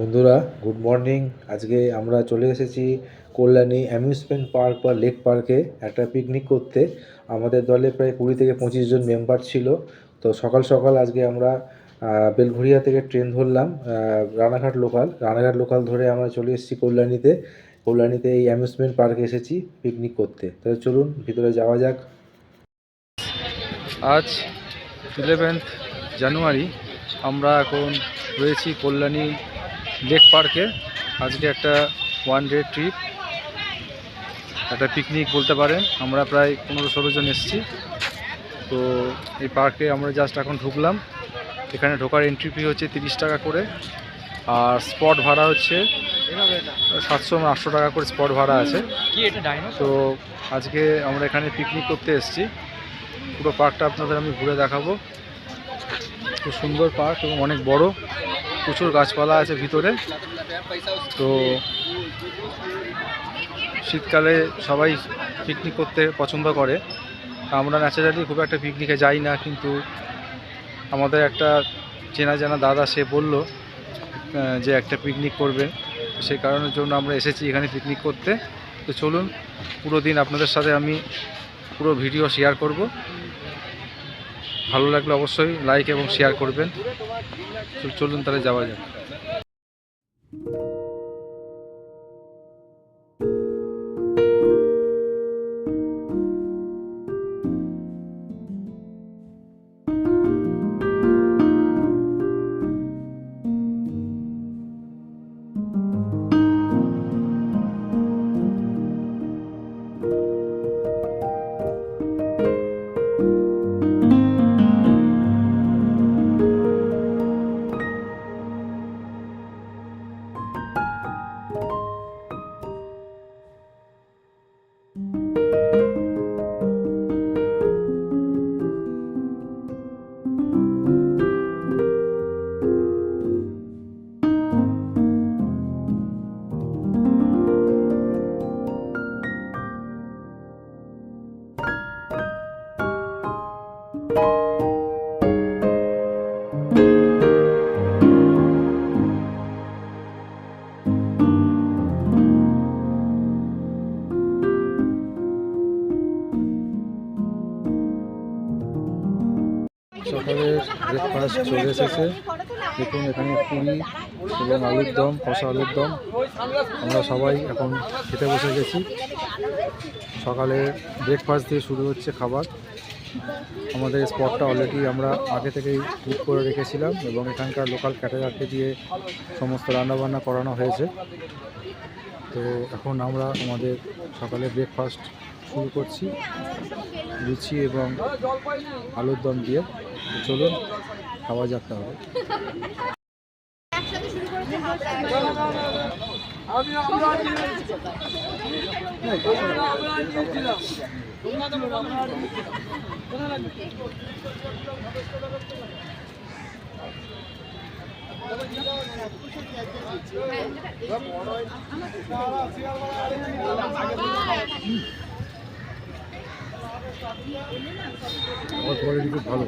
বন্ধুরা good morning আজকে আমরা চলে এসেছি কল্যাণী অ্যামিউজমেন্ট পার্ক বা লেক পার্কে একটা পিকনিক করতে। আমাদের দলে প্রায় কুড়ি থেকে পঁচিশ জন মেম্বার ছিল। তো সকাল সকাল আজকে আমরা বেলঘরিয়া থেকে ট্রেন ধরলাম রানাঘাট লোকাল রানাঘাট লোকাল ধরে আমরা চলে এসেছি কল্যাণীতে। কল্যাণীতে এই অ্যামিউজমেন্ট পার্কে এসেছি পিকনিক করতে। তাহলে চলুন, ভিতরে যাওয়া যাক। আজ ইলেভেন্থ জানুয়ারি আমরা এখন রয়েছি কল্যাণী লেক পার্কে আজকে একটা ওয়ান ডে ট্রিপ একটা পিকনিক বলতে পারেন। আমরা প্রায় পনেরো ষোলো জন এসেছি। তো এই পার্কে আমরা জাস্ট এখন ঢুকলাম। এখানে ঢোকার এন্ট্রি ফি হচ্ছে তিরিশ টাকা করে। আর স্পট ভাড়া হচ্ছে সাতশো আটশো টাকা করে স্পট ভাড়া আছে। তো আজকে আমরা এখানে পিকনিক করতে এসেছি। পুরো পার্কটা আপনাদের আমি ঘুরে দেখাবো। খুব সুন্দর পার্ক এবং অনেক বড়। প্রচুর গাছপালা আছে ভিতরে। তো শীতকালে সবাই পিকনিক করতে পছন্দ করে। আমরা ন্যাচারালি খুব একটা পিকনিকে যাই না, কিন্তু আমাদের একটা চেনা জানা দাদা সে বলল যে একটা পিকনিক করবে। সেই কারণের জন্য আমরা এসেছি এখানে পিকনিক করতে। তো চলুন, পুরো দিন আপনাদের সাথে আমি পুরো ভিডিও শেয়ার করব। ভালো লাগলে অবশ্যই লাইক এবং শেয়ার করবেন। চলুন তাহলে যাওয়া যাক। সকালের ব্রেকফাস্ট চলে এসেছে। দেখুন, এখানে পুরি এবং আলুর দম, কষা আলুর দম। আমরা সবাই এখন খেতে বসে গেছি। সকালে ব্রেকফাস্ট দিয়ে শুরু হচ্ছে খাবার। আমাদের স্পটটা অলরেডি আমরা আগে থেকেই বুক করে রেখেছিলাম এবং এখানকার লোকাল ক্যাটারারকে দিয়ে সমস্ত রান্নাবান্না করানো হয়েছে। তো এখন আমরা আমাদের সকালে ব্রেকফাস্ট শুরু করছি, লুচি এবং আলুর দম দিয়ে। চলুন, খাওয়া যাক তাহলে। খাবার কোয়ালিটি খুব ভালো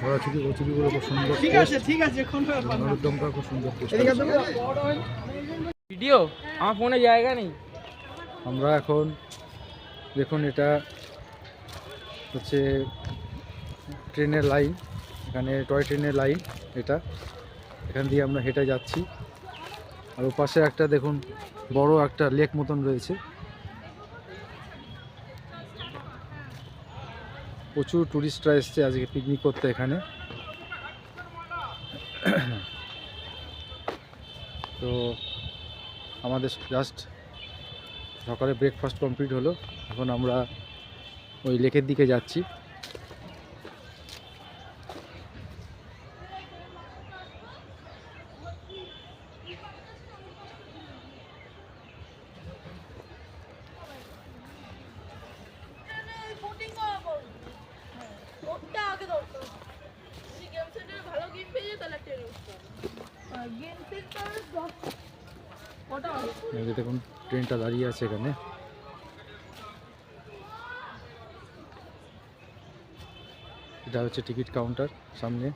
ঘোড়া ছুটি কচুরিগুলো খুব সুন্দর ঠিক আছে ঠিক আছে খুব সুন্দর। ভিডিও আমার ফোনে জায়গা নেই। আমরা এখন, দেখুন এটা হচ্ছে ট্রেনের লাইন, এখানে টয় ট্রেনের লাইন এটা। এখান দিয়ে আমরা হেঁটে যাচ্ছি। আর ওপাশে একটা, দেখুন, বড় একটা লেক মতন রয়েছে। প্রচুর টুরিস্টরা এসছে আজকে পিকনিক করতে এখানে। তো আমাদের জাস্ট সকালে ব্রেকফাস্ট কমপ্লিট হলো। এখন আমরা ওই লেকের দিকে যাচ্ছি শুটিং করাবো ওটা আগে দরকার যদি গেম সেন্টারে ভালো গেম পেয়ে যায় তাহলে একটা ইউজ করো গেম সেন্টার ওটা এই দেখুন ট্রেনটা দাঁড়িয়ে আছে এখানে। এটা হচ্ছে টিকিট কাউন্টার সামনে।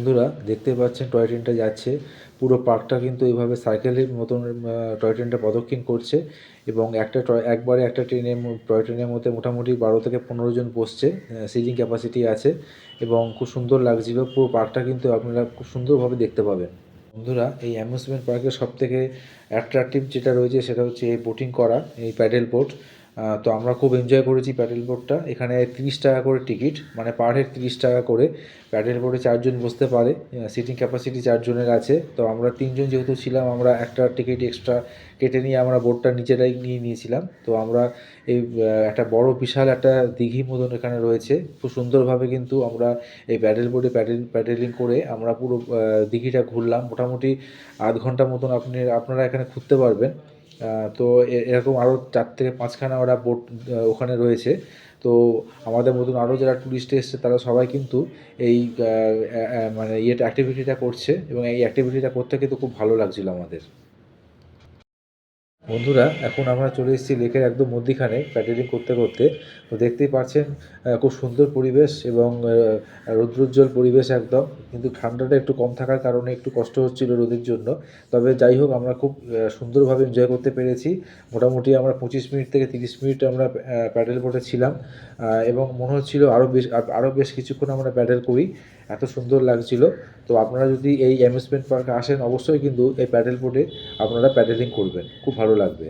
বন্ধুরা দেখতে পাচ্ছেন টয় ট্রেনটা যাচ্ছে। পুরো পার্কটা কিন্তু এইভাবে সাইকেলের মতন টয় ট্রেনটা প্রদক্ষিণ করছে এবং একটা টয়, একবারে একটা ট্রেনের টয় ট্রেনের মধ্যে মোটামুটি বারো থেকে পনেরো জন বসছে সিটিং ক্যাপাসিটি আছে এবং খুব সুন্দর লাগছিল পুরো পার্কটা কিন্তু আপনারা খুব সুন্দরভাবে দেখতে পাবেন। বন্ধুরা, এই অ্যামিউজমেন্ট পার্কের সব থেকে অ্যাট্রাকটিভ যেটা রয়েছে সেটা হচ্ছে এই বোটিং করা, এই প্যাডেল বোট তো আমরা খুব এনজয় করেছি প্যাডেল বোর্ডটা এখানে তিরিশ টাকা করে টিকিট মানে পার হেড তিরিশ টাকা করে প্যাডেল বোর্ডে চারজন বসতে পারে। সিটিং ক্যাপাসিটি চারজনের আছে। তো আমরা তিনজন যেহেতু ছিলাম, আমরা একটা টিকিট এক্সট্রা কেটে নিয়ে আমরা বোর্ডটা নিচেরাই নিয়ে নিয়েছিলাম। তো আমরা এই একটা বড় বিশাল একটা দিঘি মতন এখানে রয়েছে। খুব সুন্দরভাবে কিন্তু আমরা এই প্যাডেল বোর্ডে প্যাডেল প্যাডেলিং করে আমরা পুরো দিঘিটা ঘুরলাম। মোটামুটি আধ ঘণ্টা মতন আপনি, আপনারা এখানে ঘুরতে পারবেন। তো এরকম আরও চার থেকে পাঁচখানা ওরা বোট ওখানে রয়েছে। তো আমাদের মতন আরও যারা ট্যুরিস্ট এসছে, তারা সবাই কিন্তু এই মানে ইয়েটা অ্যাক্টিভিটিটা করছে এবং এই অ্যাক্টিভিটিটা করতে কিন্তু খুব ভালো লাগছিল আমাদের। বন্ধুরা, এখন আমরা চলে এসেছি লেকের একদম মধ্যিখানে প্যাডেলিং করতে করতে। তো দেখতেই পাচ্ছেন খুব সুন্দর পরিবেশ এবং রৌদ্রোজ্জ্বল পরিবেশ একদম। কিন্তু ঠান্ডাটা একটু কম থাকার কারণে একটু কষ্ট হচ্ছিল রোদের জন্য। তবে যাই হোক, আমরা খুব সুন্দরভাবে এনজয় করতে পেরেছি। মোটামুটি আমরা পঁচিশ মিনিট থেকে তিরিশ মিনিট আমরা প্যাডেল বোটে ছিলাম। এবং মনে হচ্ছিল আরও বেশ আরও বেশ কিছুক্ষণ আমরা প্যাডেল করি। এত সুন্দর লাগছিল। তো আপনারা যদি এই অ্যামিউজমেন্ট পার্কে আসেন, অবশ্যই কিন্তু এই প্যাডেল বোর্ডে আপনারা প্যাডেলিং করবেন। খুব ভালো লাগবে।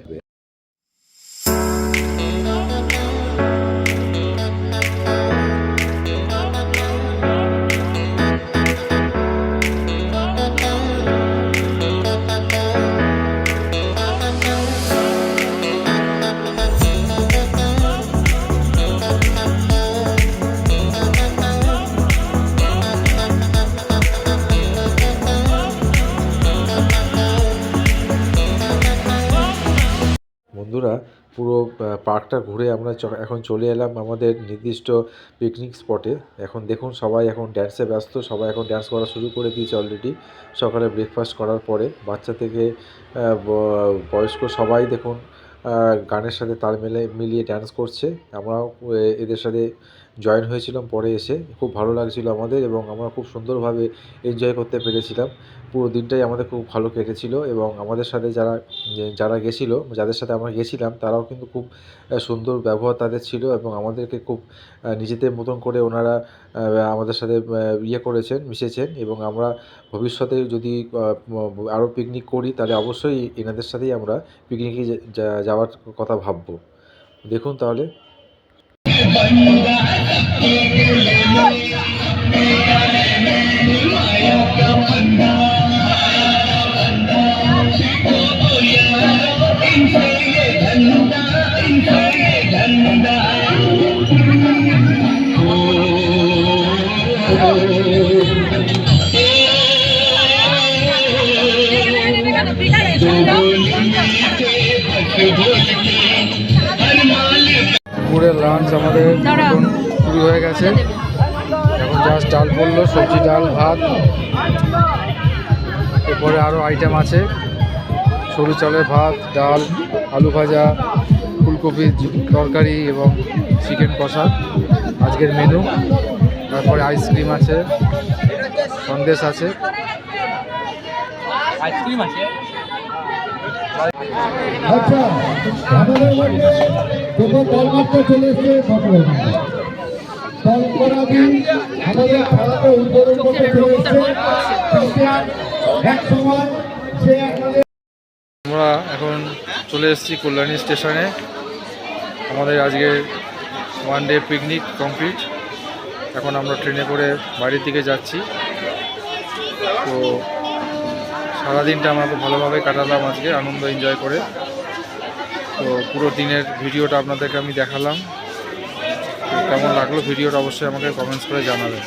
পার্কটা ঘুরে আমরা এখন চলে এলাম আমাদের নির্দিষ্ট পিকনিক স্পটে এখন দেখুন সবাই এখন ড্যান্সে ব্যস্ত, সবাই এখন ড্যান্স করা শুরু করে দিয়েছে অলরেডি সকালে ব্রেকফাস্ট করার পরে বাচ্চা থেকে বয়স্ক সবাই দেখুন গানের সাথে তাল মেলে, মিলিয়ে ড্যান্স করছে। আমরাও এদের সাথে জয়েন হয়েছিলাম পরে এসে। খুব ভালো লাগছিল আমাদের এবং আমরা খুব সুন্দরভাবে এনজয় করতে পেরেছিলাম। পুরো দিনটাই আমাদের খুব ভালো কেটেছিল এবং আমাদের সাথে যারা যারা গেছিল, যাদের সাথে আমরা গেছিলাম, তারাও কিন্তু খুব সুন্দর ব্যবহার তাদের ছিল এবং আমাদেরকে খুব নিজেদের মতন করে ওনারা আমাদের সাথে ইয়ে করেছেন, মিশেছেন এবং আমরা ভবিষ্যতে যদি আরও পিকনিক করি, তাহলে অবশ্যই এনাদের সাথেই আমরা পিকনিকে যাওয়ার কথা ভাববো। দেখুন তাহলে। লাঞ্চ আমাদের এখন শুরু হয়ে গেছে। এখন জাস্ট ডাল পড়ল সবজি ডাল ভাত। এরপরে আরও আইটেম আছে। সরু চালের ভাত ডাল আলু ভাজা ফুলকপির তরকারি এবং চিকেন কষা। আজকের মেনু তারপরে আইসক্রিম আছে। সন্দেশ আছে। আইসক্রিম আছে? আচ্ছা আমাদের মধ্যে দুটো দলমাত্রা চলে এসছে বর্তমানে দল করা দিন আমাদের খেলাকে উদ্বোধন করতে চলে এসছে। এক সময়, সে আমাদের আমরা এখন চলে এসেছি কল্যাণী স্টেশনে। আমাদের আজকে ওয়ান ডে পিকনিক কমপ্লিট এখন আমরা ট্রেনে করে বাড়ির দিকে যাচ্ছি। তো সারাদিনটা আমরা খুব ভালোভাবে কাটালাম আজকে, আনন্দ এনজয় করে। তো পুরো দিনের ভিডিওটা আপনাদেরকে আমি দেখালাম। কেমন লাগল ভিডিওটা অবশ্যই আমাকে কমেন্টস করে জানাবেন।